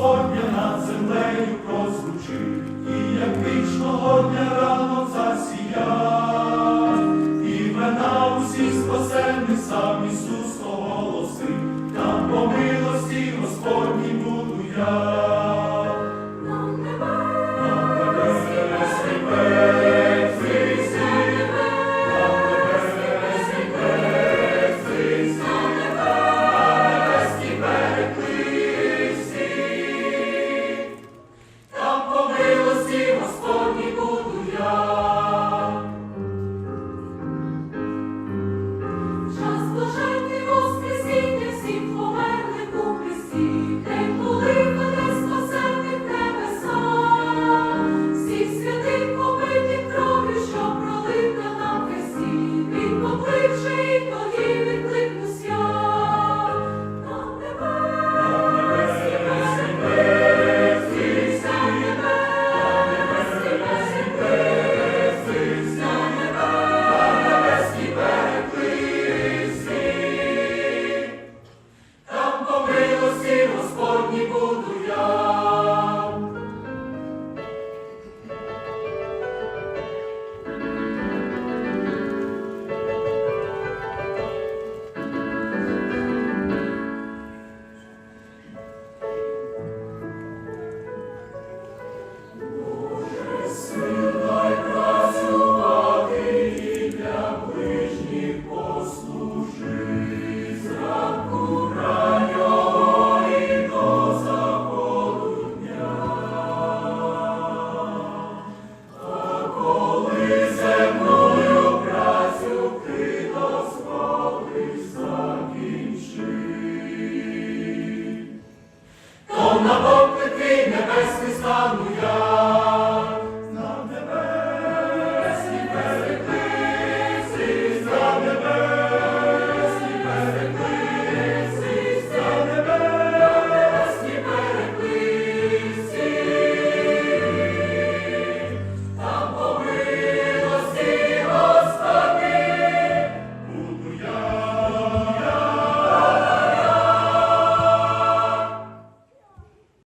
Господня над землею прозвучить, і як вічного дня рано засія, засіяв, імена усіх спасенних сам Ісус оголосив, там по милості Господній буду я.